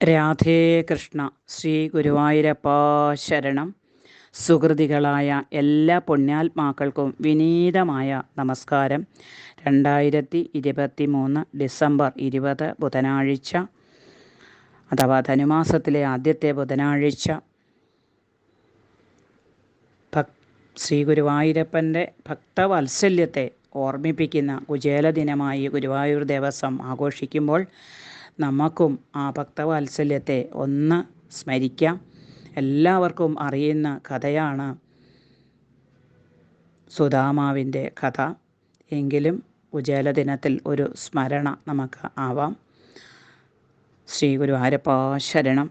രാധേ കൃഷ്ണ ശ്രീ ഗുരുവായൂരപ്പ ശരണം. സുഹൃതികളായ എല്ലാ പുണ്യാത്മാക്കൾക്കും വിനീതമായ നമസ്കാരം. രണ്ടായിരത്തി ഇരുപത്തി മൂന്ന് ഡിസംബർ ഇരുപത് ബുധനാഴ്ച അഥവാ ധനുമാസത്തിലെ ആദ്യത്തെ ബുധനാഴ്ച. ഭക് ശ്രീ ഗുരുവായൂരപ്പന്റെ ഭക്തവാത്സല്യത്തെ ഓർമ്മിപ്പിക്കുന്ന കുചേല ദിനമായി ഗുരുവായൂർ ദേവസ്വം ആഘോഷിക്കുമ്പോൾ നമുക്കും ആ ഭക്തവാത്സല്യത്തെ ഒന്ന് സ്മരിക്കാം. എല്ലാവർക്കും അറിയുന്ന കഥയാണ് സുധാമാവിന്റെ കഥ. എങ്കിലും ഉജേല ദിനത്തിൽ ഒരു സ്മരണ നമുക്ക് ആവാം. ശ്രീ ഗുരുവായൂരപ്പ ശരണം.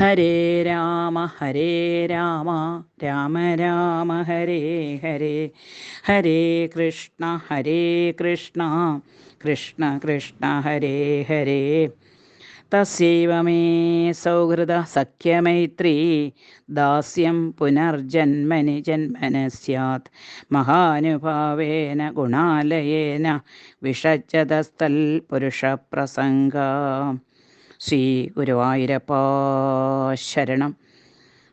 ഹരേ രാമ ഹരേ രാമ രാമ രാമ ഹരേ ഹരേ. ഹരേ കൃഷ്ണ ഹരേ കൃഷ്ണ കൃഷ്ണ കൃഷ്ണ ഹരേ ഹരേ. തസ്യൈവ മേ സൗഹൃദ സഖ്യമൈത്രീ ദാസ്യം പുനർജന്മനി ജന്മന സ്യാത് മഹാനുഭാവേന ഗുണാലയേന വിഷജതസ്ഥൽ പുരുഷപ്രസംഗ ശ്രീ ഗുരുവായൂരപ്പ ശരണം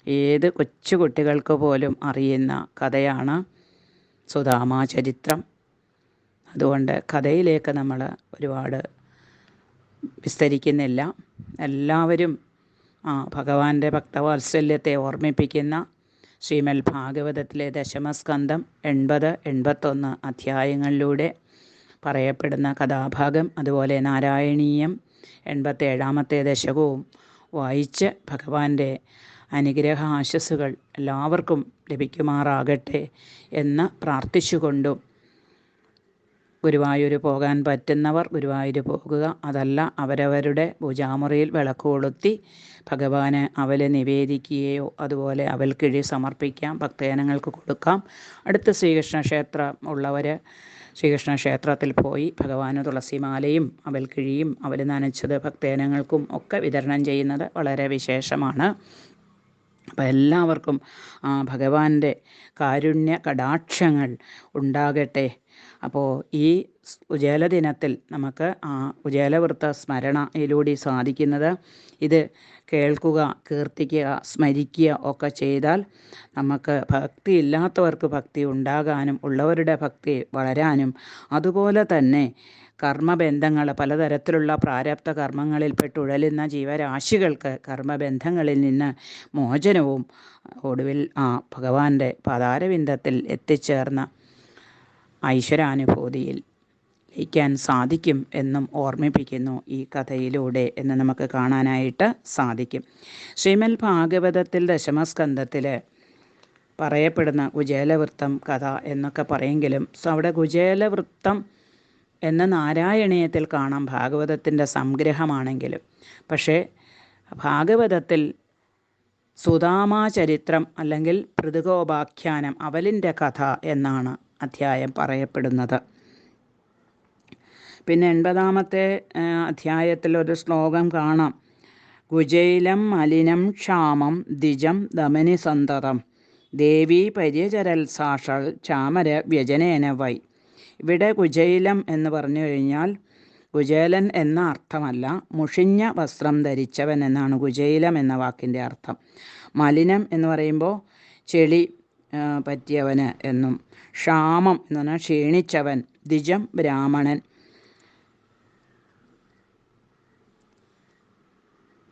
ഏത് കൊച്ചുകുട്ടികൾക്ക് പോലും അറിയുന്ന കഥയാണ് സുധാമാ ചരിത്രം. അതുകൊണ്ട് കഥയിലേക്ക് നമ്മൾ ഒരുപാട് വിസ്തരിക്കുന്നില്ല. എല്ലാവരും ആ ഭഗവാന്റെ ഭക്തവാത്സല്യത്തെ ഓർമ്മിപ്പിക്കുന്ന ശ്രീമൽ ഭാഗവതത്തിലെ ദശമസ്കന്ധം എൺപത് എൺപത്തൊന്ന് അധ്യായങ്ങളിലൂടെ പറയപ്പെടുന്ന കഥാഭാഗം അതുപോലെ നാരായണീയം എൺപത്തേഴാമത്തെ ദശകവും വായിച്ച് ഭഗവാന്റെ അനുഗ്രഹ ആശസ്സുകൾ എല്ലാവർക്കും ലഭിക്കുമാറാകട്ടെ എന്ന് പ്രാർത്ഥിച്ചുകൊണ്ടും ഗുരുവായൂർ പോകാൻ പറ്റുന്നവർ ഗുരുവായൂർ പോകുക. അതല്ല അവരവരുടെ പൂജാമുറിയിൽ വിളക്ക് കൊളുത്തി ഭഗവാന് അവൽ നിവേദിക്കുകയോ അതുപോലെ അവൽക്കിഴി സമർപ്പിക്കാം ഭക്തജനങ്ങൾക്ക് കൊടുക്കാം. അടുത്ത ശ്രീകൃഷ്ണ ക്ഷേത്രം ഉള്ളവർ ശ്രീകൃഷ്ണ ക്ഷേത്രത്തിൽ പോയി ഭഗവാന് തുളസിമാലയും അവൽക്കിഴിയും അവൽ നനച്ചത് ഭക്തജനങ്ങൾക്കും ഒക്കെ വിതരണം ചെയ്യുന്നത് വളരെ വിശേഷമാണ്. അപ്പം എല്ലാവർക്കും ആ ഭഗവാന്റെ കാരുണ്യ കടാക്ഷങ്ങൾ ഉണ്ടാകട്ടെ. അപ്പോൾ ഈ ഉജേല ദിനത്തിൽ നമുക്ക് ആ ഉജേലവൃത്ത സ്മരണയിലൂടെ സാധിക്കുന്നത് ഇത് കേൾക്കുക കീർത്തിക്കുക സ്മരിക്കുക ഒക്കെ ചെയ്താൽ നമുക്ക് ഭക്തി ഇല്ലാത്തവർക്ക് ഭക്തി ഉണ്ടാകാനും ഉള്ളവരുടെ ഭക്തി വളരാനും അതുപോലെ തന്നെ കർമ്മബന്ധങ്ങൾ പലതരത്തിലുള്ള പ്രാരബ്ധ കർമ്മങ്ങളിൽപ്പെട്ടുഴലുന്ന ജീവരാശികൾക്ക് കർമ്മബന്ധങ്ങളിൽ നിന്ന് മോചനവും ഒടുവിൽ ആ ഭഗവാന്റെ പതാരവിന്ദത്തിൽ എത്തിച്ചേർന്ന ഐശ്വരാനുഭൂതിയിൽ ലയിക്കാൻ സാധിക്കും എന്നും ഓർമ്മിപ്പിക്കുന്നു ഈ കഥയിലൂടെ എന്ന് നമുക്ക് കാണാനായിട്ട് സാധിക്കും. ശ്രീമൽ ഭാഗവതത്തിൽ ദശമസ്കന്ധത്തിൽ പറയപ്പെടുന്ന കുചേലവൃത്തം കഥ എന്നൊക്കെ പറയെങ്കിലും അവിടെ കുചേലവൃത്തം എന്ന നാരായണീയത്തിൽ കാണാം ഭാഗവതത്തിന്റെ സംഗ്രഹമാണെങ്കിലും. പക്ഷേ ഭാഗവതത്തിൽ സുധാമാ ചരിത്രം അല്ലെങ്കിൽ പൃഥുകോപാഖ്യാനം അവലിന്റെ കഥ എന്നാണ് അധ്യായം പറയപ്പെടുന്നത്. പിന്നെ എൺപതാമത്തെ അധ്യായത്തിൽ ഒരു ശ്ലോകം കാണാം. കുജയിലം മലിനം ക്ഷാമം ദ്വിജം ദമനി സന്തതം. ദേവി പര്യചരൽ സാഷൾ ചാമര വ്യജനേന വൈ. ഇവിടെ കുജയിലം എന്ന് പറഞ്ഞു കഴിഞ്ഞാൽ കുചേലൻ എന്ന അർത്ഥമല്ല മുഷിഞ്ഞ വസ്ത്രം ധരിച്ചവൻ എന്നാണ് കുചൈലം എന്ന വാക്കിന്റെ അർത്ഥം. മലിനം എന്ന് പറയുമ്പോൾ ചെളി പറ്റിയവന് എന്നും ക്ഷാമം എന്ന് പറഞ്ഞാൽ ക്ഷീണിച്ചവൻ ദ്വിജം ബ്രാഹ്മണൻ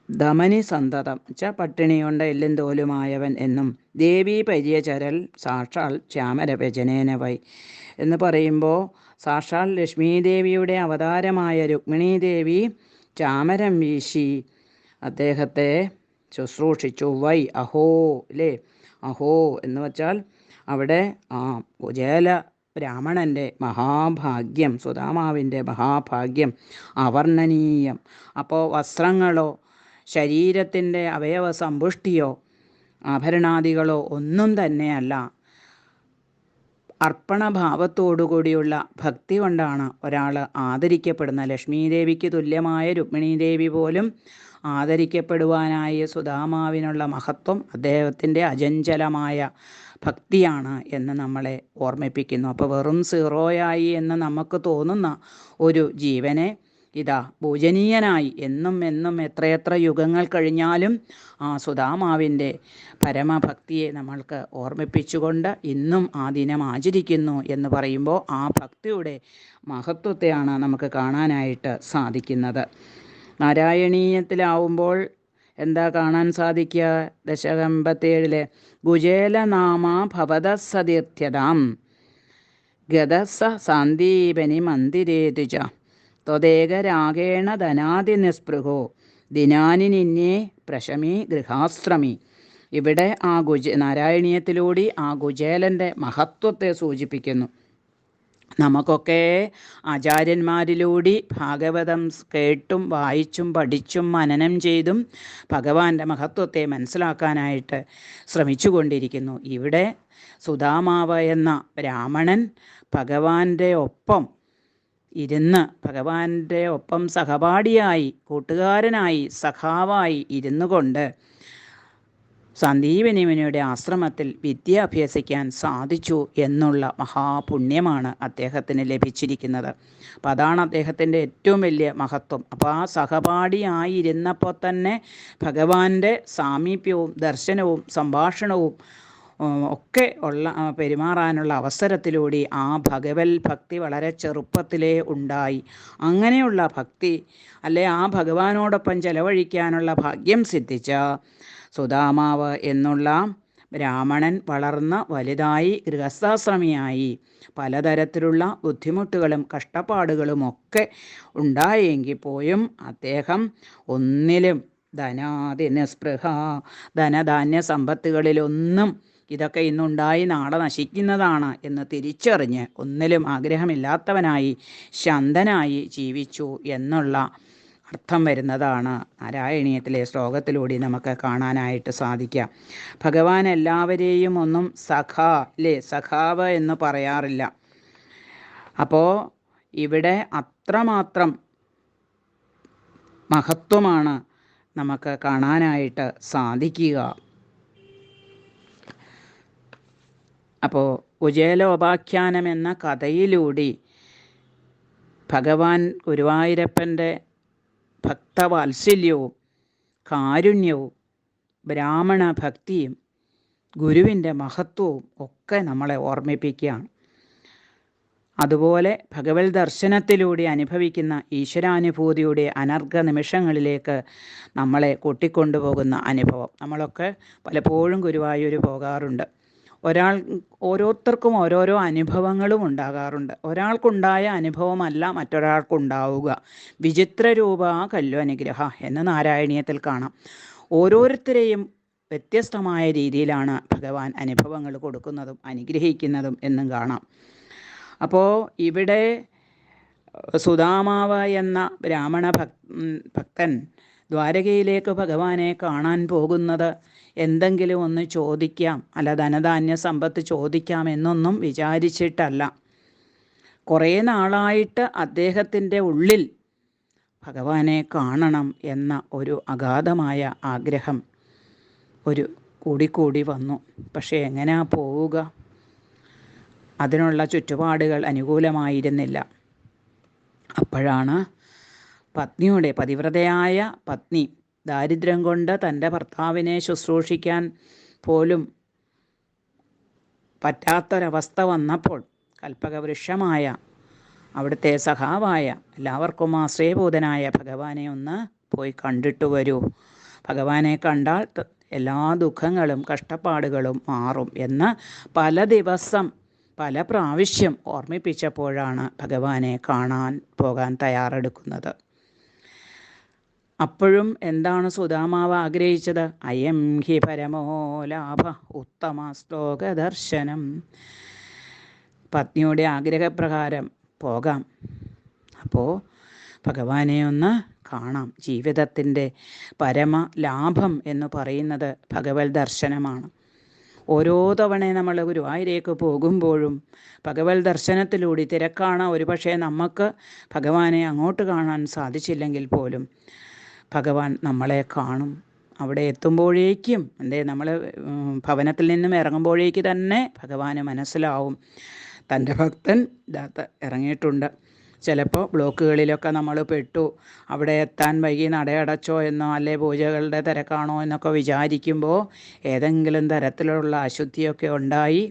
ദമനി സന്തതം. ച പട്ടിണിയുണ്ട എല്ലും തോലുമായവൻ എന്നും ദേവി പര്യചരൽ സാക്ഷാൽ വ്യജനേന വൈ. എന്ന് പറയുമ്പോൾ സാക്ഷാൽ ലക്ഷ്മീദേവിയുടെ അവതാരമായ രുക്മിണീദേവി ചാമരം വീശി അദ്ദേഹത്തെ ശുശ്രൂഷിച്ചു. വൈ അഹോ അല്ലേ അഹോ എന്ന് വച്ചാൽ അവിടെ ആ കുചേല ബ്രാഹ്മണന്റെ മഹാഭാഗ്യം സുധാമാവിന്റെ മഹാഭാഗ്യം അവർണനീയം. അപ്പോൾ വസ്ത്രങ്ങളോ ശരീരത്തിന്റെ അവയവ സമ്പുഷ്ടിയോ ആഭരണാദികളോ ഒന്നും തന്നെയല്ല. അർപ്പണഭാവത്തോടുകൂടിയുള്ള ഭക്തി കൊണ്ടാണ് ഒരാൾ ആദരിക്കപ്പെടുന്ന. ലക്ഷ്മീദേവിക്ക് തുല്യമായ രുക്മിണീദേവി പോലും ആദരിക്കപ്പെടുവാനായ സുധാമാവിനുള്ള മഹത്വം അദ്ദേഹത്തിന്റെ അജഞ്ചലമായ ഭക്തിയാണ് എന്ന് നമ്മളെ ഓർമ്മിപ്പിക്കുന്നു. അപ്പോൾ വെറും സീറോയായി എന്ന് നമുക്ക് തോന്നുന്ന ഒരു ജീവനെ ഇതാ പൂജനീയനായി എന്നും എന്നും എത്രയെത്ര യുഗങ്ങൾ കഴിഞ്ഞാലും ആ സുധാമാവിന്റെ പരമഭക്തിയെ നമ്മൾക്ക് ഓർമ്മിപ്പിച്ചുകൊണ്ട് ഇന്നും ആ ദിനം ആചരിക്കുന്നു എന്ന് പറയുമ്പോൾ ആ ഭക്തിയുടെ മഹത്വത്തെയാണ് നമുക്ക് കാണാനായിട്ട് സാധിക്കുന്നത്. നാരായണീയത്തിലാവുമ്പോൾ എന്താ കാണാൻ സാധിക്കുക? ദശകമ്പത്തേഴിലെ ഗുജേലനാമ ഭവതസതീർത്ഥ്യതാം ഗതസ സാന്ദീപനി മന്ദിരേതുച ത്വദേകരാഗേണ ധനാതിനിസ്പൃഹോ ദിനാനി നിന്നെ പ്രശമി ഗൃഹാശ്രമി ഇവിടെ ആ ഗുജ നാരായണീയത്തിലൂടെ ആ ഗുജേലന്റെ മഹത്വത്തെ സൂചിപ്പിക്കുന്നു. നമുക്കൊക്കെ ആചാര്യന്മാരിലൂടെ ഭാഗവതം കേട്ടും വായിച്ചും പഠിച്ചും മനനം ചെയ്തും ഭഗവാന്റെ മഹത്വത്തെ മനസ്സിലാക്കാനായിട്ട് ശ്രമിച്ചുകൊണ്ടിരിക്കുന്നു. ഇവിടെ സുധാമാവ എന്ന ബ്രാഹ്മണൻ ഭഗവാന്റെ ഒപ്പം ഇരുന്ന് ഭഗവാന്റെ ഒപ്പം സഹപാഠിയായി കൂട്ടുകാരനായി സഖാവായി ഇരുന്നു കൊണ്ട് സന്ദീപനിമിനിയുടെ ആശ്രമത്തിൽ വിദ്യ അഭ്യസിക്കാൻ സാധിച്ചു എന്നുള്ള മഹാപുണ്യമാണ് അദ്ദേഹത്തിന് ലഭിച്ചിരിക്കുന്നത്. അപ്പം അതാണ് അദ്ദേഹത്തിന്റെ ഏറ്റവും വലിയ മഹത്വം. അപ്പോൾ ആ സഹപാഠിയായിരുന്നപ്പോൾ തന്നെ ഭഗവാന്റെ സാമീപ്യവും ദർശനവും സംഭാഷണവും ഒക്കെ ഉള്ള പെരുമാറാനുള്ള അവസരത്തിലൂടെ ആ ഭഗവൽ ഭക്തി വളരെ ചെറുപ്പത്തിലേ ഉണ്ടായി. അങ്ങനെയുള്ള ഭക്തി അല്ലെ ആ ഭഗവാനോടൊപ്പം ചെലവഴിക്കാനുള്ള ഭാഗ്യം സിദ്ധിച്ച സുധാമാവ് എന്നുള്ള ബ്രാഹ്മണൻ വളർന്ന് വലുതായി ഗൃഹസ്ഥാശ്രമിയായി. പലതരത്തിലുള്ള ബുദ്ധിമുട്ടുകളും കഷ്ടപ്പാടുകളുമൊക്കെ ഉണ്ടായെങ്കിൽ പോയും അദ്ദേഹം ഒന്നിലും ധനാതി നിസ്പൃഹ ധനധാന്യ സമ്പത്തുകളിലൊന്നും ഇതൊക്കെ ഇന്നുണ്ടായി നാളെ നശിക്കുന്നതാണ് എന്ന് തിരിച്ചറിഞ്ഞ് ഒന്നിലും ആഗ്രഹമില്ലാത്തവനായി ശാന്തനായി ജീവിച്ചു എന്നുള്ള അർത്ഥം വരുന്നതാണ് നാരായണീയത്തിലെ ശ്ലോകത്തിലൂടെ നമുക്ക് കാണാനായിട്ട് സാധിക്കാം ഭഗവാൻ എല്ലാവരെയും ഒന്നും സഖ അല്ലേ സഖാവ് എന്ന് പറയാറില്ല. അപ്പോൾ ഇവിടെ അത്രമാത്രം മഹത്വമാണ് നമുക്ക് കാണാനായിട്ട് സാധിക്കുക. അപ്പോൾ ഉജയലോപാഖ്യാനം എന്ന കഥയിലൂടെ ഭഗവാൻ ഗുരുവായൂരപ്പന്റെ ഭക്തവാത്സല്യവും കാരുണ്യവും ബ്രാഹ്മണ ഭക്തിയും ഗുരുവിന്റെ മഹത്വവും ഒക്കെ നമ്മളെ ഓർമ്മിപ്പിക്കുകയാണ്. അതുപോലെ ഭഗവത് ദർശനത്തിലൂടെ അനുഭവിക്കുന്ന ഈശ്വരാനുഭൂതിയുടെ അനർഘ നിമിഷങ്ങളിലേക്ക് നമ്മളെ കൂട്ടിക്കൊണ്ടുപോകുന്ന അനുഭവം നമ്മളൊക്കെ പലപ്പോഴും ഗുരുവായൂർ പോകാറുണ്ട്. ഒരാൾ ഓരോരുത്തർക്കും ഓരോരോ അനുഭവങ്ങളും ഉണ്ടാകാറുണ്ട്. ഒരാൾക്കുണ്ടായ അനുഭവമല്ല മറ്റൊരാൾക്കുണ്ടാവുക. വിചിത്ര രൂപ കല്ലു അനുഗ്രഹ എന്ന് നാരായണീയത്തിൽ കാണാം. ഓരോരുത്തരെയും വ്യത്യസ്തമായ രീതിയിലാണ് ഭഗവാൻ അനുഭവങ്ങൾ കൊടുക്കുന്നതും അനുഗ്രഹിക്കുന്നതും എന്നും കാണാം. അപ്പോൾ ഇവിടെ സുധാമാവ് എന്ന ബ്രാഹ്മണ ഭക്തൻ ദ്വാരകയിലേക്ക് ഭഗവാനെ കാണാൻ പോകുന്നത് എന്തെങ്കിലും ഒന്ന് ചോദിക്കാം അല്ല ധനധാന്യ സമ്പത്ത് ചോദിക്കാം എന്നൊന്നും വിചാരിച്ചിട്ടല്ല. കുറേ നാളായിട്ട് അദ്ദേഹത്തിന്റെ ഉള്ളിൽ ഭഗവാനെ കാണണം എന്ന ഒരു അഗാധമായ ആഗ്രഹം ഒരു കൂടിക്കൂടി വന്നു. പക്ഷേ എങ്ങനെയാ പോവുക? അതിനുള്ള ചുറ്റുപാടുകൾ അനുകൂലമായിരുന്നില്ല. അപ്പോഴാണ് പത്നിയുടെ പതിവ്രതയായ പത്നി ദാരിദ്ര്യം കൊണ്ട് തന്റെ ഭർത്താവിനെ ശുശ്രൂഷിക്കാൻ പോലും പറ്റാത്തൊരവസ്ഥ വന്നപ്പോൾ കൽപ്പകവൃക്ഷമായ അവിടുത്തെ സഖാവായ എല്ലാവർക്കും ആശ്രയഭൂതനായ ഭഗവാനെ ഒന്ന് പോയി കണ്ടിട്ട് വരൂ. ഭഗവാനെ കണ്ടാൽ എല്ലാ ദുഃഖങ്ങളും കഷ്ടപ്പാടുകളും മാറും എന്ന് പല ദിവസം പല പ്രാവശ്യം ഓർമ്മിപ്പിച്ചപ്പോഴാണ് ഭഗവാനെ കാണാൻ പോകാൻ തയ്യാറെടുക്കുന്നത്. അപ്പോഴും എന്താണ് സുധാമാവ് ആഗ്രഹിച്ചത്? അയം ഹി പരമോ ലാഭ ഉത്തമ ശ്ലോക ദർശനം. പത്നിയുടെ ആഗ്രഹപ്രകാരം പോകാം. അപ്പോൾ ഭഗവാനെ ഒന്ന് കാണാം. ജീവിതത്തിന്റെ പരമ ലാഭം എന്ന് പറയുന്നത് ഭഗവത് ദർശനമാണ്. ഓരോ തവണ നമ്മൾ ഗുരുവായൂരേക്ക് പോകുമ്പോഴും ഭഗവത് ദർശനത്തിലൂടെ തിരക്കാണ്. ഒരുപക്ഷെ നമുക്ക് ഭഗവാനെ അങ്ങോട്ട് കാണാൻ സാധിച്ചില്ലെങ്കിൽ പോലും ഭഗവാൻ നമ്മളെ കാണും. അവിടെ എത്തുമ്പോഴേക്കും എന്തേ നമ്മൾ ഭവനത്തിൽ നിന്നും ഇറങ്ങുമ്പോഴേക്ക് തന്നെ ഭഗവാന് മനസ്സിലാവും. തന്റെ ഭക്തൻ ഇതാത്ത ഇറങ്ങിയിട്ടുണ്ട്. ചിലപ്പോൾ ബ്ലോക്കുകളിലൊക്കെ നമ്മൾ പെട്ടു. അവിടെ എത്താൻ വൈകി നടയടച്ചോ എന്നോ അല്ലെ പൂജകളുടെ തിരക്കാണോ എന്നൊക്കെ വിചാരിക്കുമ്പോൾ ഏതെങ്കിലും തരത്തിലുള്ള അശുദ്ധിയൊക്കെ ഉണ്ടായി.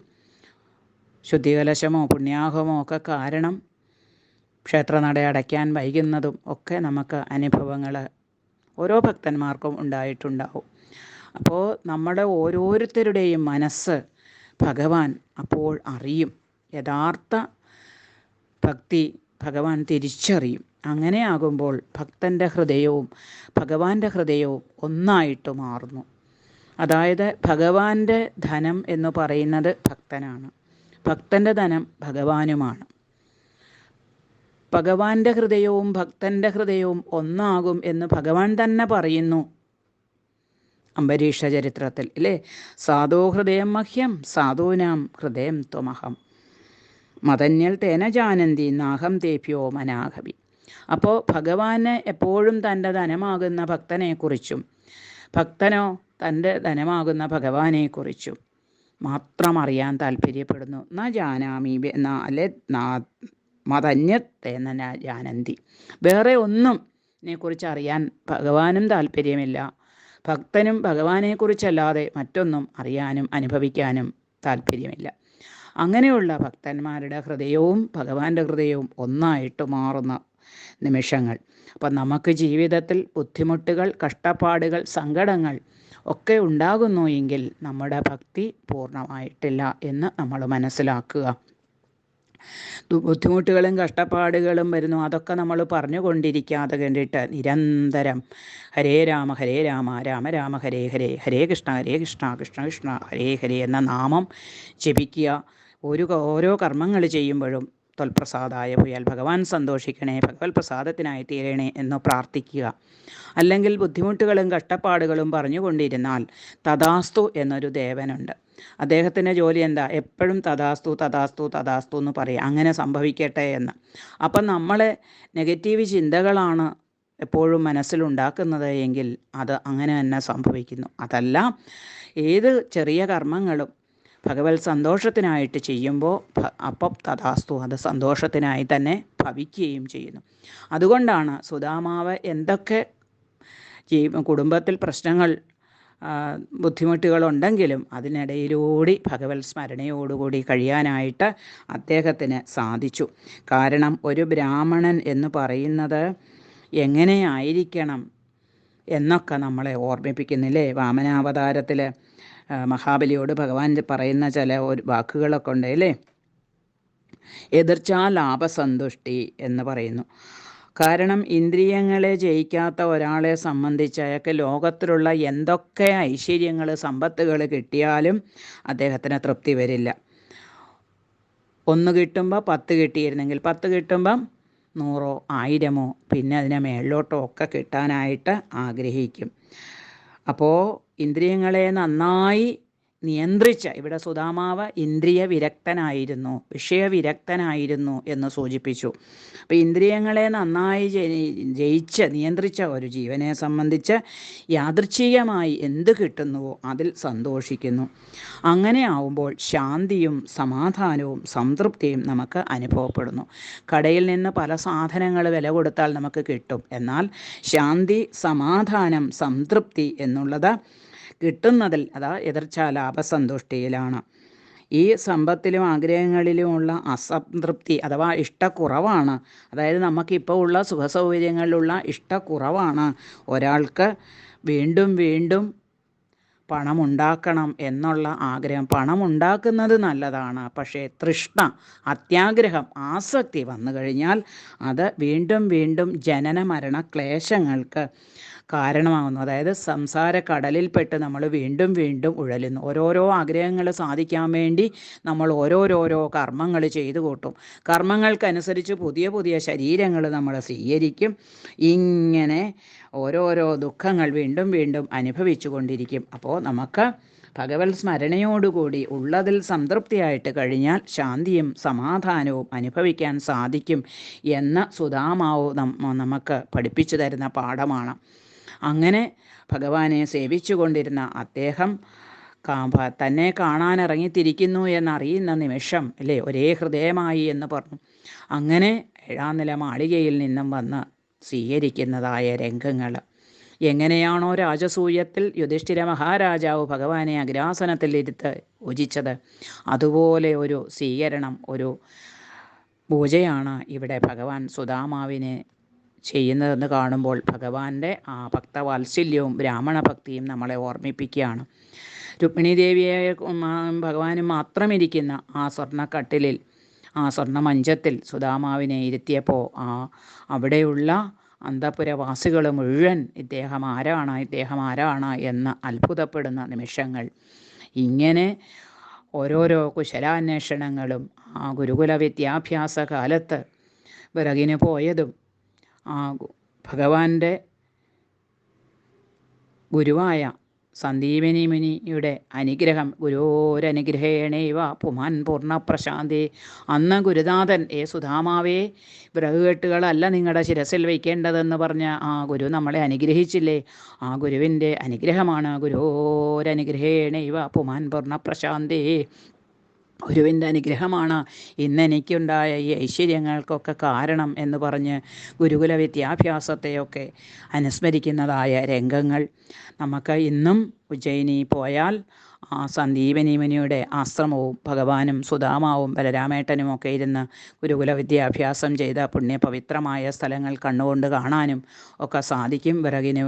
ശുദ്ധികലശമോ പുണ്യാഹമോ ഒക്കെ കാരണം ക്ഷേത്രനട അടയ്ക്കാൻ വൈകുന്നതും ഒക്കെ നമുക്ക് അനുഭവങ്ങൾ ഓരോ ഭക്തന്മാർക്കും ഉണ്ടായിട്ടുണ്ടാവും. അപ്പോൾ നമ്മുടെ ഓരോരുത്തരുടെയും മനസ്സ് ഭഗവാൻ അപ്പോൾ അറിയും. യഥാർത്ഥ ഭക്തി ഭഗവാൻ തിരിച്ചറിയും. അങ്ങനെ ആകുമ്പോൾ ഭക്തന്റെ ഹൃദയവും ഭഗവാന്റെ ഹൃദയവും ഒന്നായിട്ട് മാറുന്നു. അതായത് ഭഗവാന്റെ ധനം എന്ന് പറയുന്നത് ഭക്തനാണ്. ഭക്തന്റെ ധനം ഭഗവാനുമാണ്. ഭഗവാന്റെ ഹൃദയവും ഭക്തന്റെ ഹൃദയവും ഒന്നാകും എന്ന് ഭഗവാൻ തന്നെ പറയുന്നു. അംബരീഷ ചരിത്രത്തിൽ അല്ലേ സാധോ ഹൃദയം മഹ്യം സാധൂനാം ഹൃദയം ത്വമഹം. മതന്യൽ തേന ജാനന്തി നാഹം തേപ്യോ മനാഹവി. അപ്പോൾ ഭഗവാന് എപ്പോഴും തന്റെ ധനമാകുന്ന ഭക്തനെക്കുറിച്ചും ഭക്തനോ തന്റെ ധനമാകുന്ന ഭഗവാനെക്കുറിച്ചും മാത്രം അറിയാൻ താല്പര്യപ്പെടുന്നു. ന ജാനാമി ന അല്ലെ മതന്യത്തെ ന ജാനന്തി. വേറെ ഒന്നും ഇതിനെക്കുറിച്ച് അറിയാൻ ഭഗവാനും താല്പര്യമില്ല. ഭക്തനും ഭഗവാനെക്കുറിച്ചല്ലാതെ മറ്റൊന്നും അറിയാനും അനുഭവിക്കാനും താല്പര്യമില്ല. അങ്ങനെയുള്ള ഭക്തന്മാരുടെ ഹൃദയവും ഭഗവാന്റെ ഹൃദയവും ഒന്നായിട്ട് മാറുന്ന നിമിഷങ്ങൾ. അപ്പം നമുക്ക് ജീവിതത്തിൽ ബുദ്ധിമുട്ടുകൾ കഷ്ടപ്പാടുകൾ സങ്കടങ്ങൾ ഒക്കെ ഉണ്ടാകുന്നു എങ്കിൽ നമ്മുടെ ഭക്തി പൂർണമായിട്ടില്ല എന്ന് നമ്മൾ മനസ്സിലാക്കുക. ബുദ്ധിമുട്ടുകളും കഷ്ടപ്പാടുകളും വരുന്നു. അതൊക്കെ നമ്മൾ പറഞ്ഞുകൊണ്ടിരിക്കാതെ കണ്ടിട്ട് നിരന്തരം ഹരേ രാമ ഹരേ രാമ രാമ രാമ ഹരേ ഹരേ ഹരേ കൃഷ്ണ ഹരേ കൃഷ്ണ കൃഷ്ണ കൃഷ്ണ ഹരേ ഹരേ എന്ന നാമം ജപിക്കുക. ഒരു ഓരോ കർമ്മങ്ങൾ ചെയ്യുമ്പോഴും തൊൽപ്രസാദായ പോയാൽ ഭഗവാൻ സന്തോഷിക്കണേ ഭഗവത് പ്രസാദത്തിനായി തീരണേ എന്ന് പ്രാർത്ഥിക്കുക. അല്ലെങ്കിൽ ബുദ്ധിമുട്ടുകളും കഷ്ടപ്പാടുകളും പറഞ്ഞുകൊണ്ടിരുന്നാൽ തഥാസ്തു എന്നൊരു ദേവനുണ്ട്. അദ്ദേഹത്തിന്റെ ജോലി എന്താ? എപ്പോഴും തഥാസ്തു തഥാസ്തു തഥാസ്തു എന്ന് പറയും. അങ്ങനെ സംഭവിക്കട്ടെ എന്ന്. അപ്പം നമ്മളെ നെഗറ്റീവ് ചിന്തകളാണ് എപ്പോഴും മനസ്സിലുണ്ടാക്കുന്നത് എങ്കിൽ അത് അങ്ങനെ തന്നെ സംഭവിക്കുന്നു. അതല്ല ഏത് ചെറിയ കർമ്മങ്ങളും ഭഗവത് സന്തോഷത്തിനായിട്ട് ചെയ്യുമ്പോൾ അപ്പം തഥാസ്തു അത് സന്തോഷത്തിനായി തന്നെ ഭവിക്കുകയും ചെയ്യുന്നു. അതുകൊണ്ടാണ് സുധാമാവ് എന്തൊക്കെ കുടുംബത്തിൽ പ്രശ്നങ്ങൾ ബുദ്ധിമുട്ടുകളുണ്ടെങ്കിലും അതിനിടയിലൂടി ഭഗവത് സ്മരണയോടുകൂടി കഴിയാനായിട്ട് അദ്ദേഹത്തിന് സാധിച്ചു. കാരണം ഒരു ബ്രാഹ്മണൻ എന്ന് പറയുന്നത് എങ്ങനെയായിരിക്കണം എന്നൊക്കെ നമ്മളെ ഓർമ്മിപ്പിക്കുന്നില്ലേ? വാമനാവതാരത്തിൽ മഹാബലിയോട് ഭഗവാൻ പറയുന്ന ചില ഒരു വാക്കുകളൊക്കെ ഉണ്ട് അല്ലേ എതിർച്ചാ ലാഭസന്തുഷ്ടി എന്ന് പറയുന്നു. കാരണം ഇന്ദ്രിയങ്ങളെ ജയിക്കാത്ത ഒരാളെ സംബന്ധിച്ച് അയാൾക്ക് ലോകത്തിലുള്ള എന്തൊക്കെ ഐശ്വര്യങ്ങൾ സമ്പത്തുകൾ കിട്ടിയാലും അദ്ദേഹത്തിന് തൃപ്തി വരില്ല. ഒന്ന് കിട്ടുമ്പോൾ പത്ത് കിട്ടിയിരുന്നെങ്കിൽ പത്ത് കിട്ടുമ്പം നൂറോ ആയിരമോ പിന്നെ അതിനെ മേളിലോട്ടോ ഒക്കെ കിട്ടാനായിട്ട് ആഗ്രഹിക്കും. അപ്പോൾ ഇന്ദ്രിയങ്ങളെ നന്നായി നിയന്ത്രിച്ച ഇവിടെ സുധാമാവ് ഇന്ദ്രിയ വിരക്തനായിരുന്നു വിഷയവിരക്തനായിരുന്നു എന്ന് സൂചിപ്പിച്ചു. അപ്പം ഇന്ദ്രിയങ്ങളെ നന്നായി ജയിച്ച് നിയന്ത്രിച്ച ഒരു ജീവനെ സംബന്ധിച്ച് യാദൃച്ഛികമായി എന്ത് കിട്ടുന്നുവോ അതിൽ സന്തോഷിക്കുന്നു. അങ്ങനെ ആവുമ്പോൾ ശാന്തിയും സമാധാനവും സംതൃപ്തിയും നമുക്ക് അനുഭവപ്പെടുന്നു. കടയിൽ നിന്ന് പല സാധനങ്ങൾ വില കൊടുത്താൽ നമുക്ക് കിട്ടും. എന്നാൽ ശാന്തി സമാധാനം സംതൃപ്തി എന്നുള്ളത് കിട്ടുന്നതിൽ അതാ എതിർച്ചാ ലാഭസന്തുഷ്ടിയിലാണ് ഈ സമ്പത്തിലും ആഗ്രഹങ്ങളിലുമുള്ള അസംതൃപ്തി അഥവാ ഇഷ്ടക്കുറവാണ് അതായത് നമുക്കിപ്പോൾ ഉള്ള സുഖസൗകര്യങ്ങളിലുള്ള ഇഷ്ടക്കുറവാണ് ഒരാൾക്ക് വീണ്ടും വീണ്ടും പണമുണ്ടാക്കണം എന്നുള്ള ആഗ്രഹം പണമുണ്ടാക്കുന്നത് നല്ലതാണ് പക്ഷേ തൃഷ്ണ അത്യാഗ്രഹം ആസക്തി വന്നു കഴിഞ്ഞാൽ അത് വീണ്ടും വീണ്ടും ജനന മരണ ക്ലേശങ്ങൾക്ക് കാരണമാകുന്നു. അതായത് സംസാര കടലിൽപ്പെട്ട് നമ്മൾ വീണ്ടും വീണ്ടും ഉഴലുന്നു. ഓരോരോ ആഗ്രഹങ്ങൾ സാധിക്കാൻ വേണ്ടി നമ്മൾ ഓരോരോരോ കർമ്മങ്ങൾ ചെയ്തു കൂട്ടും. കർമ്മങ്ങൾക്കനുസരിച്ച് പുതിയ പുതിയ ശരീരങ്ങൾ നമ്മൾ സ്വീകരിക്കും. ഇങ്ങനെ ഓരോരോ ദുഃഖങ്ങൾ വീണ്ടും വീണ്ടും അനുഭവിച്ചു കൊണ്ടിരിക്കും. അപ്പോൾ നമുക്ക് ഭഗവത് സ്മരണയോടുകൂടി ഉള്ളതിൽ സംതൃപ്തിയായിട്ട് കഴിഞ്ഞാൽ ശാന്തിയും സമാധാനവും അനുഭവിക്കാൻ സാധിക്കും എന്ന സുധാമാവ് നമുക്ക് പഠിപ്പിച്ചു തരുന്ന പാഠമാണ്. അങ്ങനെ ഭഗവാനെ സേവിച്ചു കൊണ്ടിരുന്ന അദ്ദേഹം തന്നെ കാണാൻ ഇറങ്ങിത്തിരിക്കുന്നു എന്നറിയുന്ന നിമിഷം അല്ലേ ഒരേ ഹൃദയമായി എന്ന് പറഞ്ഞു. അങ്ങനെ ഏഴാം നില മാളികയിൽ നിന്നും വന്ന് സ്വീകരിക്കുന്നതായ രംഗങ്ങൾ എങ്ങനെയാണോ രാജസൂയത്തിൽ യുധിഷ്ഠിര മഹാരാജാവ് ഭഗവാനെ അഗ്രാസനത്തിൽ ഇരുത്ത് ഉചിച്ചത് അതുപോലെ ഒരു സ്വീകരണം ഒരു പൂജയാണ് ഇവിടെ ഭഗവാൻ സുധാമാവിനെ ചെയ്യുന്നതെന്ന് കാണുമ്പോൾ ഭഗവാന്റെ ആ ഭക്തവാത്സല്യവും ബ്രാഹ്മണ ഭക്തിയും നമ്മളെ ഓർമ്മിപ്പിക്കുകയാണ്. രുക്മിണി ദേവിയെ ഭഗവാനും മാത്രം ഇരിക്കുന്ന ആ സ്വർണക്കട്ടിലിൽ ആ സ്വർണമഞ്ചത്തിൽ സുധാമാവിനെ ഇരുത്തിയപ്പോൾ ആ അവിടെയുള്ള അന്തപുരവാസികൾ മുഴുവൻ ഇദ്ദേഹം ആരാണ് ഇദ്ദേഹം ആരാണ് എന്ന് അത്ഭുതപ്പെടുന്ന നിമിഷങ്ങൾ. ഇങ്ങനെ ഓരോരോ കുശലാന്വേഷണങ്ങളും ആ ഗുരുകുല വിദ്യാഭ്യാസ കാലത്ത് വിറകിന് പോയതും ആ ഭഗവാന്റെ ഗുരുവായ സന്ദീപനി മുനിയുടെ അനുഗ്രഹം ഗുരോരനുഗ്രഹേണൈവ പുമാൻ പൂർണപ്രശാന്തി അന്ന് ഗുരുനാഥൻ ഏ സുധാമാവേ വിറകുകെട്ടുകളല്ല നിങ്ങളുടെ ശിരസിൽ വയ്ക്കേണ്ടതെന്ന് പറഞ്ഞ ആ ഗുരു നമ്മളെ അനുഗ്രഹിച്ചില്ലേ? ആ ഗുരുവിന്റെ അനുഗ്രഹമാണ് ഗുരോരനുഗ്രഹേണൈവ പുമാൻ പൂർണപ്രശാന്തി ഗുരുവിന്റെ അനുഗ്രഹമാണ്. ഇന്ന് എനിക്കുണ്ടായ ഈ ഐശ്വര്യങ്ങൾക്കൊക്കെ കാരണം എന്ന് പറഞ്ഞ് ഗുരുകുല വിദ്യാഭ്യാസത്തെയൊക്കെ അനുസ്മരിക്കുന്നതായ രംഗങ്ങൾ. നമുക്ക് ഇന്നും ഉജ്ജയിനി പോയാൽ ആ സന്ദീപനി മുനിയുടെ ആശ്രമവും ഭഗവാനും സുധാമാവും ബലരാമേട്ടനും ഒക്കെ ഇരുന്ന് ഗുരുകുല വിദ്യാഭ്യാസം ചെയ്ത പുണ്യപവിത്രമായ സ്ഥലങ്ങൾ കണ്ണുകൊണ്ട് കാണാനും ഒക്കെ സാധിക്കും. വിറകിന്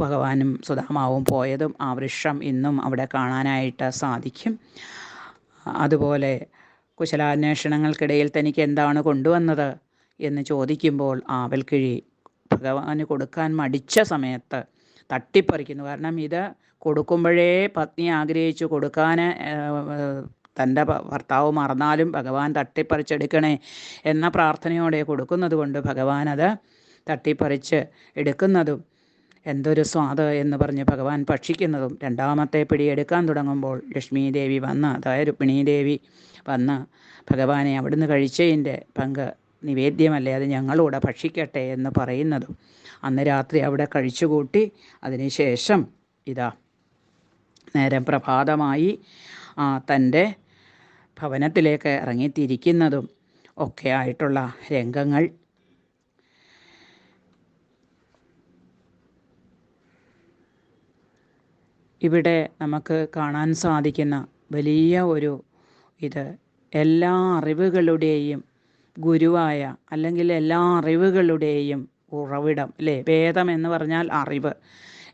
ഭഗവാനും സുധാമാവും പോയതും ആ വൃക്ഷം ഇന്നും അവിടെ കാണാനായിട്ട് സാധിക്കും. അതുപോലെ കുശലാന്വേഷണങ്ങൾക്കിടയിൽ തനിക്ക് എന്താണ് കൊണ്ടുവന്നത് എന്ന് ചോദിക്കുമ്പോൾ ആവൽക്കിഴി ഭഗവാന് കൊടുക്കാൻ മടിച്ച സമയത്ത് തട്ടിപ്പറിക്കുന്നു. കാരണം ഇത് കൊടുക്കുമ്പോഴേ പത്നി ആഗ്രഹിച്ചു കൊടുക്കാൻ തന്റെ ഭർത്താവ് മറന്നാലും ഭഗവാൻ തട്ടിപ്പറിച്ചെടുക്കണേ എന്ന പ്രാർത്ഥനയോടെ കൊടുക്കുന്നത് കൊണ്ട് ഭഗവാൻ അത് തട്ടിപ്പറിച്ച് എടുക്കുന്നതും എന്തൊരു സ്വാദ് എന്ന് പറഞ്ഞ് ഭഗവാൻ ഭക്ഷിക്കുന്നതും രണ്ടാമത്തെ പിടി എടുക്കാൻ തുടങ്ങുമ്പോൾ ലക്ഷ്മി ദേവി വന്ന് അതായത് രുക്മിണി ദേവി വന്ന് ഭഗവാനെ അവിടുന്ന് കഴിച്ചതിന്റെ പങ്ക് നിവേദ്യമല്ലേ? അത് ഞങ്ങളൂടെ ഭക്ഷിക്കട്ടെ എന്ന് പറയുന്നതും അന്ന് രാത്രി അവിടെ കഴിച്ചുകൂട്ടി അതിനുശേഷം ഇതാ നേരം പ്രഭാതമായി തന്റെ ഭവനത്തിലേക്ക് ഇറങ്ങിത്തിരിക്കുന്നതും ഒക്കെ ആയിട്ടുള്ള രംഗങ്ങൾ ഇവിടെ നമുക്ക് കാണാൻ സാധിക്കുന്ന വലിയ ഒരു ഇത്. എല്ലാ അറിവുകളുടെയും ഗുരുവായ അല്ലെങ്കിൽ എല്ലാ അറിവുകളുടെയും ഉറവിടം അല്ലേ? വേദം എന്ന് പറഞ്ഞാൽ അറിവ്.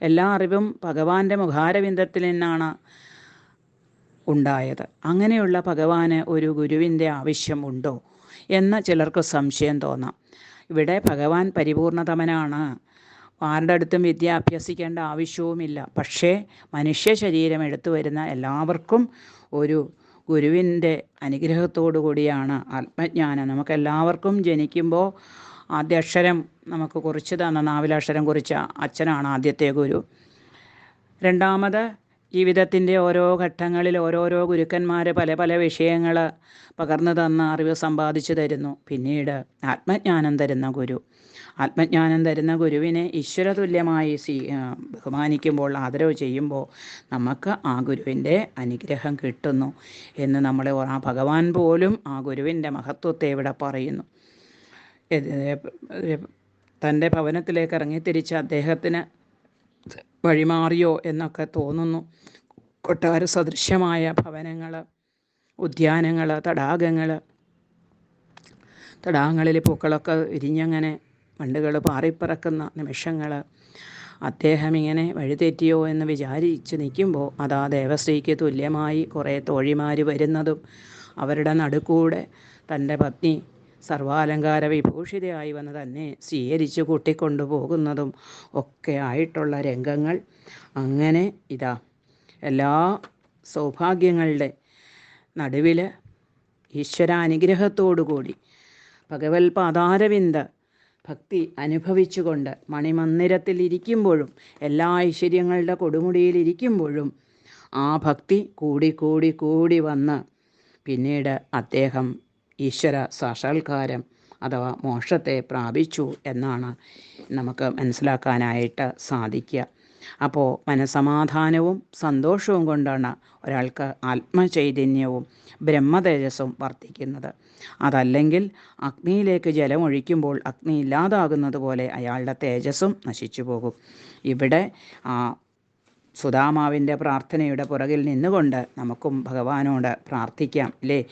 എല്ലാ അറിവും ഭഗവാന്റെ മുഖാരവിന്ദത്തിൽ നിന്നാണ് ഉണ്ടായത്. അങ്ങനെയുള്ള ഭഗവാന് ഒരു ഗുരുവിന്റെ ആവശ്യമുണ്ടോ എന്ന് ചിലർക്ക് സംശയം തോന്നാം. ഇവിടെ ഭഗവാൻ പരിപൂർണതമനാണ്. ആരുടെ അടുത്തും വിദ്യ അഭ്യസിക്കേണ്ട ആവശ്യവുമില്ല. പക്ഷേ മനുഷ്യ ശരീരം എടുത്തു വരുന്ന എല്ലാവർക്കും ഒരു ഗുരുവിന്റെ അനുഗ്രഹത്തോടു കൂടിയാണ് ആത്മജ്ഞാനം. നമുക്കെല്ലാവർക്കും ജനിക്കുമ്പോൾ ആദ്യ അക്ഷരം നമുക്ക് കുറിച്ച് തന്ന നാവിലക്ഷരം കുറിച്ച അച്ഛനാണ് ആദ്യത്തെ ഗുരു. രണ്ടാമത് ജീവിതത്തിന്റെ ഓരോ ഘട്ടങ്ങളിൽ ഓരോരോ ഗുരുക്കന്മാർ പല പല വിഷയങ്ങൾ പകർന്നു തന്ന അറിവ് സമ്പാദിച്ചു തരുന്നു. പിന്നീട് ആത്മജ്ഞാനം തരുന്ന ഗുരു. ആത്മജ്ഞാനം തരുന്ന ഗുരുവിനെ ഈശ്വരതുല്യമായി സ്വീ ബഹുമാനിക്കുമ്പോൾ ആദരവ് ചെയ്യുമ്പോൾ നമുക്ക് ആ ഗുരുവിന്റെ അനുഗ്രഹം കിട്ടുന്നു എന്ന് നമ്മളെ ആ ഭഗവാൻ പോലും ആ ഗുരുവിന്റെ മഹത്വത്തെ ഇവിടെ പറയുന്നു. തന്റെ ഭവനത്തിലേക്ക് ഇറങ്ങിത്തിരിച്ച അദ്ദേഹത്തിന് വഴിമാറിയോ എന്നൊക്കെ തോന്നുന്നു. കൊട്ടാര സദൃശ്യമായ ഭവനങ്ങൾ ഉദ്യാനങ്ങൾ തടാകങ്ങൾ തടാകങ്ങളിൽ പൂക്കളൊക്കെ വിരിഞ്ഞങ്ങനെ വണ്ടുകൾ പാറിപ്പറക്കുന്ന നിമിഷങ്ങൾ. അദ്ദേഹം ഇങ്ങനെ വഴിതെറ്റിയോ എന്ന് വിചാരിച്ച് നിൽക്കുമ്പോൾ അതാ ദേവശ്രീക്ക് തുല്യമായി കുറേ തോഴിമാർ വരുന്നതും അവരുടെ നടുക്കൂടെ തന്റെ പത്നി സർവാലങ്കാര വിഭൂഷിതയായി വന്ന് തന്നെ സ്വീകരിച്ച് കൂട്ടിക്കൊണ്ടുപോകുന്നതും ഒക്കെ ആയിട്ടുള്ള രംഗങ്ങൾ അങ്ങനെ ഇതാ എല്ലാ സൗഭാഗ്യങ്ങളുടെ നടുവിൽ ഈശ്വരാനുഗ്രഹത്തോടുകൂടി ഭഗവത് പാതാരവിന്ദ ഭക്തി അനുഭവിച്ചുകൊണ്ട് മണിമന്ദിരത്തിൽ ഇരിക്കുമ്പോഴും എല്ലാ ഐശ്വര്യങ്ങളുടെ കൊടുമുടിയിൽ ഇരിക്കുമ്പോഴും ആ ഭക്തി കൂടി കൂടി കൂടി വന്ന് പിന്നീട് അദ്ദേഹം ഈശ്വര സാക്ഷാത്കാരം അഥവാ മോക്ഷത്തെ പ്രാപിച്ചു എന്നാണ് നമുക്ക് മനസ്സിലാക്കാനായിട്ട് സാധിക്കുക. അപ്പോൾ മനസമാധാനവും സന്തോഷവും കൊണ്ടാണ് ഒരാൾക്ക് ആത്മചൈതന്യവും ബ്രഹ്മതേജസ്സും വർദ്ധിക്കുന്നത്. അതല്ലെങ്കിൽ അഗ്നിയിലേക്ക് ജലം ഒഴിക്കുമ്പോൾ അഗ്നി ഇല്ലാതാകുന്നത് പോലെ അയാളുടെ തേജസ്സും നശിച്ചു പോകും. ഇവിടെ ആ സുധാമാവിന്റെ പ്രാർത്ഥനയുടെ പുറകിൽ നിന്നുകൊണ്ട് നമുക്കും ഭഗവാനോട് പ്രാർത്ഥിക്കാം അല്ലേ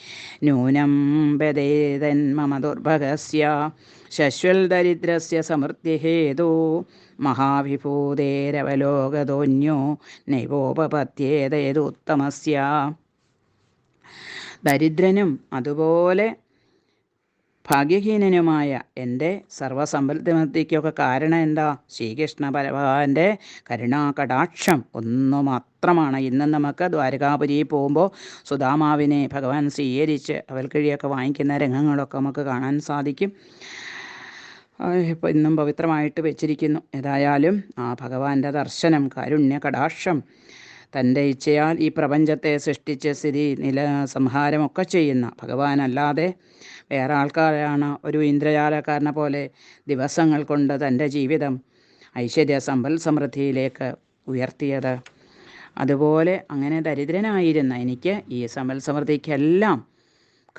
ന്യൂനം ബദേതൻ മമ ദുർഭഗസ്യ ശശ്വൽ ദരിദ്രസ്യ സമൃദ്ധിഹേതു മഹാവിഭൂതേരവലോകതോന്യോ നൈവോപപത്യേതേതുത്തമസ്യ ദരിദ്രനും അതുപോലെ ഭാഗ്യഹീനനുമായ എന്റെ സർവസമ്പൽസമൃദ്ധിക്കൊക്കെ കാരണം എന്താ? ശ്രീകൃഷ്ണ ഭഗവാന്റെ കരുണാകടാക്ഷം ഒന്നു മാത്രമാണ് ഇന്ന് നമുക്ക് ദ്വാരകാപുരിയിൽ പോകുമ്പോൾ സുധാമാവിനെ ഭഗവാൻ സ്വീകരിച്ച് അവൽക്കിഴിയൊക്കെ വാങ്ങിക്കുന്ന രംഗങ്ങളൊക്കെ നമുക്ക് കാണാൻ സാധിക്കും. ഇപ്പോൾ ഇന്നും പവിത്രമായിട്ട് വെച്ചിരിക്കുന്നു. ഏതായാലും ആ ഭഗവാന്റെ ദർശനം കാരുണ്യ കടാക്ഷം തന്റെ ഇച്ഛയാൽ ഈ പ്രപഞ്ചത്തെ സൃഷ്ടിച്ച് സ്ഥിതി നില സംഹാരമൊക്കെ ചെയ്യുന്ന ഭഗവാനല്ലാതെ വേറെ ആൾക്കാരാണ്. ഒരു ഇന്ദ്രജാലക്കാരനെ പോലെ ദിവസങ്ങൾ കൊണ്ട് തന്റെ ജീവിതം ഐശ്വര്യ സമ്പൽ സമൃദ്ധിയിലേക്ക് ഉയർത്തിയത്. അതുപോലെ അങ്ങനെ ദരിദ്രനായിരുന്ന എനിക്ക് ഈ സമ്പൽ സമൃദ്ധിക്കെല്ലാം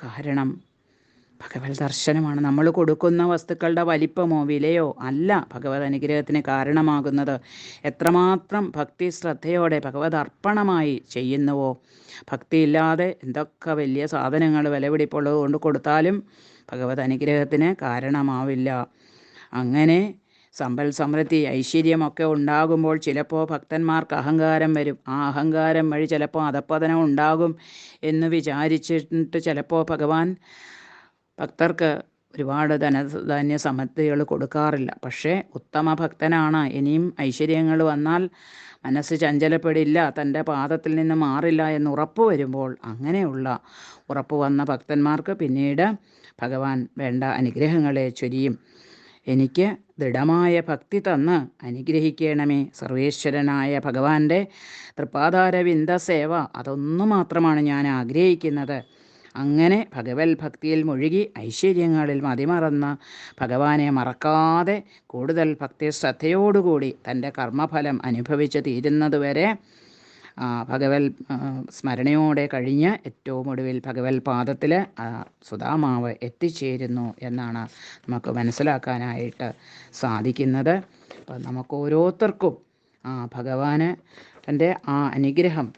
കാരണം ഭഗവത് ദർശനമാണ്. നമ്മൾ കൊടുക്കുന്ന വസ്തുക്കളുടെ വലിപ്പമോ വിലയോ അല്ല ഭഗവത് അനുഗ്രഹത്തിന് കാരണമാകുന്നത്. എത്രമാത്രം ഭക്തി ശ്രദ്ധയോടെ ഭഗവത് അർപ്പണമായി ചെയ്യുന്നുവോ? ഭക്തിയില്ലാതെ എന്തൊക്കെ വലിയ സാധനങ്ങൾ വിലപിടിപ്പുള്ളത് കൊണ്ട് കൊടുത്താലും ഭഗവത് അനുഗ്രഹത്തിന് കാരണമാവില്ല. അങ്ങനെ സമ്പൽ സമൃദ്ധി ഐശ്വര്യമൊക്കെ ഉണ്ടാകുമ്പോൾ ചിലപ്പോൾ ഭക്തന്മാർക്ക് അഹങ്കാരം വരും. ആ അഹങ്കാരം വഴി ചിലപ്പോൾ അധപ്പതനം ഉണ്ടാകും എന്ന് വിചാരിച്ചിട്ട് ചിലപ്പോൾ ഭഗവാൻ ഭക്തർക്ക് ഒരുപാട് ധനധാന്യ സമൃദ്ധികൾ കൊടുക്കാറില്ല. പക്ഷേ ഉത്തമ ഭക്തനാണ്. ഇനിയും ഐശ്വര്യങ്ങൾ വന്നാൽ മനസ്സ് ചഞ്ചലപ്പെടില്ല തന്റെ പാദത്തിൽ നിന്ന് മാറില്ല എന്ന് ഉറപ്പ് വരുമ്പോൾ അങ്ങനെയുള്ള ഉറപ്പ് വന്ന ഭക്തന്മാർക്ക് പിന്നീട് ഭഗവാൻ വേണ്ട അനുഗ്രഹങ്ങളെ ചൊരിയും. എനിക്ക് ദൃഢമായ ഭക്തി തന്ന് അനുഗ്രഹിക്കണമേ. സർവേശ്വരനായ ഭഗവാന്റെ തൃപ്പാധാരവിന്ദ സേവ. അതൊന്നു മാത്രമാണ് ഞാൻ ആഗ്രഹിക്കുന്നത്. അങ്ങനെ ഭഗവത് ഭക്തിയിൽ മുഴുകി ഐശ്വര്യങ്ങളിൽ മതിമറന്ന ഭഗവാനെ മറക്കാതെ കൂടുതൽ ഭക്തി ശ്രദ്ധയോടുകൂടി തന്റെ കർമ്മഫലം അനുഭവിച്ച് തീരുന്നതുവരെ ഭഗവൽ സ്മരണയോടെ കഴിഞ്ഞ് ഏറ്റവും ഒടുവിൽ ഭഗവൽ പാദത്തിൽ സുധാമാവ് എത്തിച്ചേരുന്നു എന്നാണ് നമുക്ക് മനസ്സിലാക്കാനായിട്ട് സാധിക്കുന്നത്. അപ്പം നമുക്ക് ഓരോരുത്തർക്കും ഭഗവാന് തന്റെ ആ അനുഗ്രഹം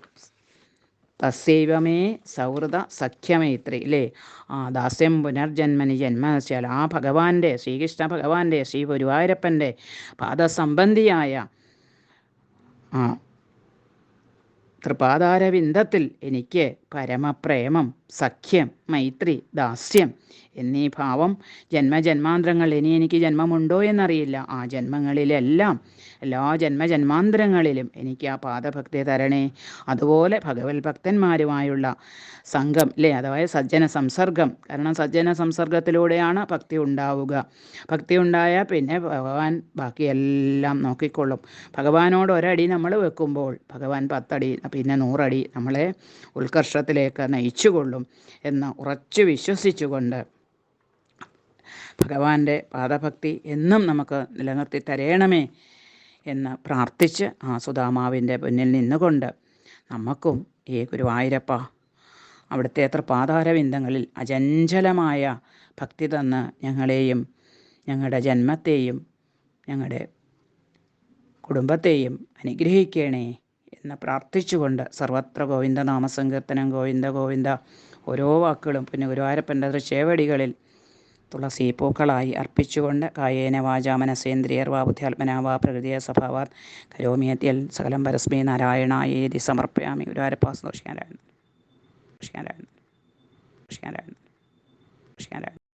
തസ്സൈവമേ സൗഹൃദ സഖ്യമൈത്രി അല്ലേ ആ ദാസ്യം പുനർജന്മനി ജന്മനസ്യാൽ ആ ഭഗവാന്റെ ശ്രീകൃഷ്ണ ഭഗവാന്റെ ശ്രീ ഗുരുവായൂരപ്പന്റെ പാദസംബന്ധിയായ ആ തൃപാദാരവിന്ദത്തിൽ എനിക്ക് പരമപ്രേമം സഖ്യം മൈത്രി ദാസ്യം എന്നീ ഭാവം ജന്മജന്മാന്തരങ്ങൾ ഇനി എനിക്ക് ജന്മമുണ്ടോ എന്നറിയില്ല. ആ ജന്മങ്ങളിലെല്ലാം എല്ലാ ജന്മജന്മാന്തരങ്ങളിലും എനിക്ക് ആ പാദഭക്തി തരണേ. അതുപോലെ ഭഗവത് ഭക്തന്മാരുമായുള്ള സംഘം അല്ലേ അഥവാ സജ്ജന സംസർഗം. കാരണം സജ്ജന സംസർഗത്തിലൂടെയാണ് ഭക്തി ഉണ്ടാവുക. ഭക്തി ഉണ്ടായാൽ പിന്നെ ഭഗവാൻ ബാക്കിയെല്ലാം നോക്കിക്കൊള്ളും. ഭഗവാനോട് ഒരടി നമ്മൾ വെക്കുമ്പോൾ ഭഗവാൻ പത്തടി പിന്നെ നൂറടി നമ്മളെ ഉത്കർഷത്തിലേക്ക് നയിച്ചുകൊള്ളും എന്ന് ഉറച്ചു വിശ്വസിച്ചുകൊണ്ട് ഭഗവാന്റെ പാദഭക്തി എന്നും നമുക്ക് നിലനിർത്തി തരയണമേ എന്ന് പ്രാർത്ഥിച്ച് ആ സുധാമാവിന്റെ മുന്നിൽ നിന്നുകൊണ്ട് നമുക്കും ഈ ഗുരുവായൂരപ്പ അവിടുത്തെ എത്ര പാതാരവിന്ദങ്ങളിൽ അചഞ്ചലമായ ഭക്തി തന്ന് ഞങ്ങളെയും ഞങ്ങളുടെ ജന്മത്തെയും ഞങ്ങളുടെ കുടുംബത്തെയും അനുഗ്രഹിക്കണേ. എന്ന് പ്രാർത്ഥിച്ചുകൊണ്ട് സർവത്ര ഗോവിന്ദ നാമസങ്കീർത്തനം ഗോവിന്ദ ഗോവിന്ദ. ഓരോ വാക്കുകളും പിന്നെ ഗുരുവായൂരപ്പന്റെ ദൃശ്യവടികളിൽ തുളസി പൂക്കളായി അർപ്പിച്ചുകൊണ്ട് കായേന വാച മനസേന്ദ്രിയർവാ ബുദ്ധ്യാത്മനാവാ പ്രകൃതിയ സ്വഭാവാത് കരോമിയത്യൽ സകലം പരസ്മി നാരായണ ഏതി സമർപ്പയാമി. ഗുരുവായൂരപ്പ സന്തോഷിക്കാനായിരുന്നു സന്തോഷിക്കാനായിരുന്നു സന്തോഷിക്കാനായിരുന്നു സന്തോഷിക്കാനായിരുന്നു